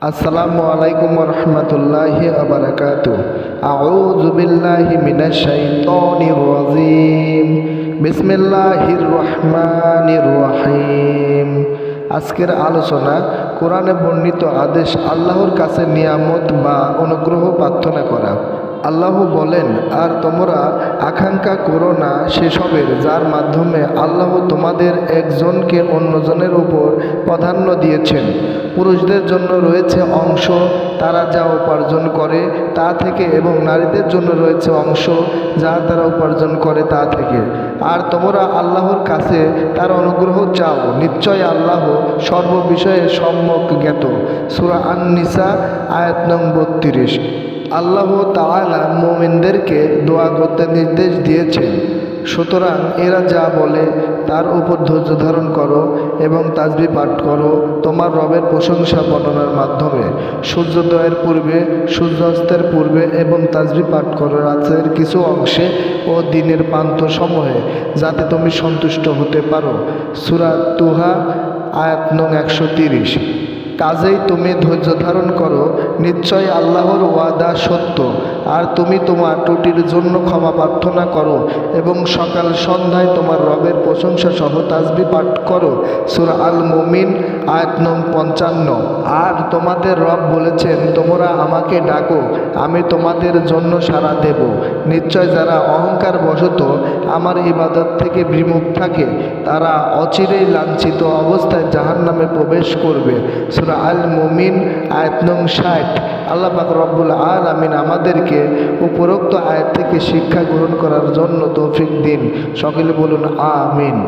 আসসালামু আলাইকুম রহমতুল্লাহি আবরকাত আউযু বিল্লাহি মিনাশ শাইতানির রাজিম। বিসমিল্লাহির রহমানির রহিম। আজকের আলোচনা কোরআনে বর্ণিত আদেশ আল্লাহর কাছে নিয়ামত বা অনুগ্রহ প্রার্থনা করা। আল্লাহ বলেন, আর তোমরা আকাঙ্ক্ষা করো না সেসবের, যার মাধ্যমে আল্লাহ তোমাদের একজনকে অন্যজনের উপর প্রাধান্য দিয়েছেন। পুরুষদের জন্য রয়েছে অংশ, তারা যা উপার্জন করে তা থেকে এবং নারীদের জন্য রয়েছে অংশ, যা তারা উপার্জন করে তা থেকে। আর তোমরা আল্লাহর কাছে তার অনুগ্রহ চাও। নিশ্চয় আল্লাহ সর্ববিষয়ে সম্যক জ্ঞাত। সুরা আন নিসা আয়াত নং বত্রিশ আল্লাহ তালা মোমিনদেরকে দোয়া করতে নির্দেশ দিয়েছেন। সুতরাং এরা যা বলে তার উপর ধৈর্য ধারণ করো এবং তাজবি পাঠ করো। তোমার রবের প্রশংসা বর্ণনার মাধ্যমে। সূর্যোদয়ের পূর্বে, সূর্যাস্তের পূর্বে এবং তাজবি পাঠ করো রাতের কিছু অংশে ও দিনের প্রান্ত সমূহে, যাতে তুমি সন্তুষ্ট হতে পারো। সুরা তুহা, আয়াত নং একশো তিরিশ। কাজেই তুমি ধৈর্য ধারণ করো, নিশ্চয় আল্লাহর ওয়াদা সত্য। আর তুমি তোমার ত্রুটির জন্য ক্ষমা প্রার্থনা করো এবং সকাল সন্ধ্যায় তোমার রবের প্রশংসা সহ তাজবি পাঠ করো। সুরা আল মুমিন আয়াত নং পঞ্চান্ন। আর তোমাদের রব বলেছেন, তোমরা আমাকে ডাকো, আমি তোমাদের জন্য সাড়া দেব। নিশ্চয় যারা অহংকার বশত আমার ইবাদত থেকে বিমুখ থাকে, তারা অচিরেই লাঞ্ছিত অবস্থায় জাহান নামে প্রবেশ করবে। সুরা আল মুমিন আয়াত নং ষাট। আল্লাহ পাক রব্বুল আল আমিন আমাদেরকে উপরোক্ত আয়াত থেকে শিক্ষা গ্রহণ করার জন্য তৌফিক দিন। সকলে বলুন, আমিন।